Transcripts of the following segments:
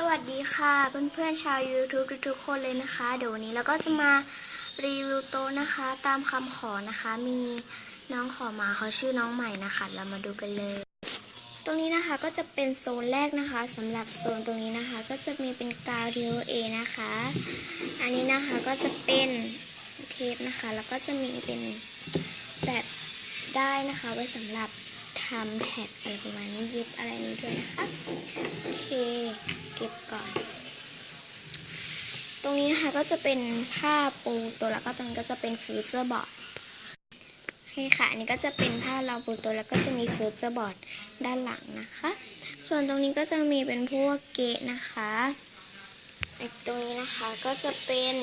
สวัสดีค่ะเพื่อนๆชาว YouTube ทุกๆคนเลยนะคะ เดี๋ยววันนี้เราก็จะมารีวิวโต๊ะนะคะ ตามคำขอนะคะ มีน้องขอมาเขาชื่อน้องใหม่นะคะ เรามาดูกันเลย ตรงนี้นะคะก็จะเป็นโซนแรกนะคะสำหรับโซนตรงนี้นะคะ ก็จะมีเป็นกาวดีโอเอนะคะ อันนี้นะคะก็จะเป็นเทปนะคะ แล้วก็จะมีเป็นแบบได้นะคะไว้สำหรับทำแท็กอะไรประมาณนี้เย็บอะไรนี้ด้วยนะคะ โอเค เก็บก่อน ตรงนี้นะคะก็จะเป็นผ้าปูตัวแล้วก็ตรงนี้ก็จะเป็นฟิวเจอร์บอร์ดโอเคค่ะอันนี้ก็จะเป็นผ้ารองปูตัวแล้วก็จะมีฟิวเจอร์บอร์ดด้านหลังนะคะ ส่วนตรงนี้ก็จะมีเป็นพวกเกะนะคะไอ้ตรงนี้นะคะก็จะเป็น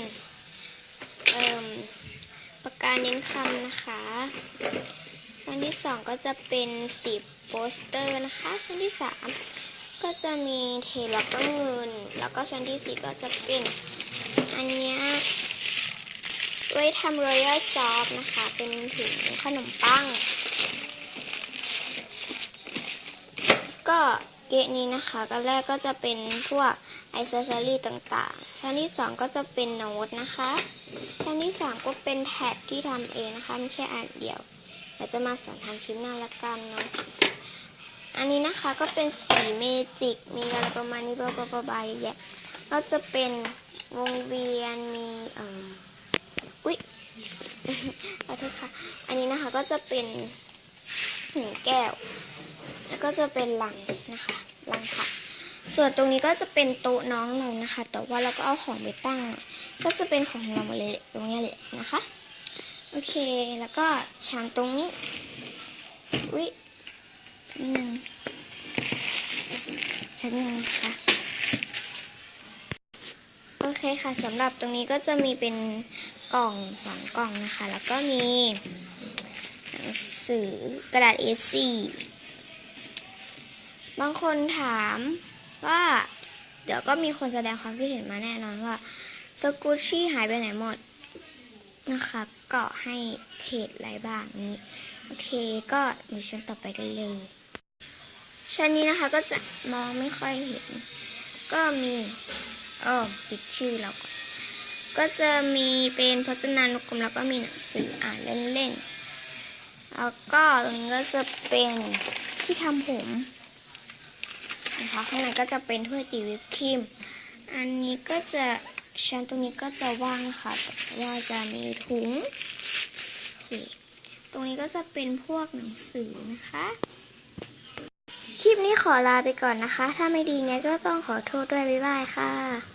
ปากกาเน้นคำนะคะชั้นที่สองก็จะเป็นสีโปสเตอร์นะคะชั้นที่สาม ก็จะมีเทแล้วก็เงิน แล้วก็ชั้นที่สี่ก็จะเป็นอันนี้ไว้ทำรอยัลซอฟนะคะ เป็นถุงขนมปัง ก็เกะนี้นะคะก็แรกก็จะเป็นพวกไอซ์ซอรี่ต่างๆ ชั้นที่สองก็จะเป็นโน้ตนะคะ ชั้นที่สามก็เป็นแท็บที่ทำเองนะคะไม่ใช่อันเดียวเดี๋ยวจะมาสอนทำคลิปหน้าละกันเนาะ อันนี้นะคะก็เป็นสีเมจิก มีอะไรประมาณนี้บบาบบาเยอะแยะก็จะเป็นวงเวียนมีเอ่ออุ๊ยขอโทษค่ะ อันนี้นะคะก็จะเป็นหินแก้ว แล้วก็จะเป็นลังนะคะลังค่ะ ส่วนตรงนี้ก็จะเป็นโต๊ะน้องเรานะคะ แต่ว่าเราก็เอาของไปตั้ง ก็จะเป็นของเราหมดเลยตรงนี้แหละนะคะ โอเค แล้วก็ชั้นตรงนี้ อุ๊ย อืมแป๊บนึงนะคะโอเคค่ะสำหรับตรงนี้ก็จะมีเป็นกล่องสองกล่องนะคะ แล้วก็มีหนังสือกระดาษ A4 บางคนถามว่า เดี๋ยวก็มีคนแสดงความคิดเห็นมาแน่นอนว่าสกูชี่หายไปไหนหมดนะคะก็ให้เทรดอะไรบ้างนี้ โอเคก็หนูชั้นต่อไปกันเลย ชั้นนี้นะคะก็จะมองไม่ค่อยเห็น ก็มีเออปิดชื่อเราก่อนก็จะมีเป็นพจนานุกรมแล้วก็มีหนังสืออ่านเล่นๆ แล้วก็ตรงนี้ก็จะเป็นที่ทำผมนะคะข้างในก็จะเป็นถ้วยตีวิปครีม อันนี้ก็จะชั้นตรงนี้ก็จะว่างค่ะแต่ว่าจะมีถุงโอเคตรงนี้ก็จะเป็นพวกหนังสือนะคะ ขอลาไปก่อนนะคะ ถ้าไม่ดีเนี่ยก็ต้องขอโทษด้วยบ๊ายบายค่ะ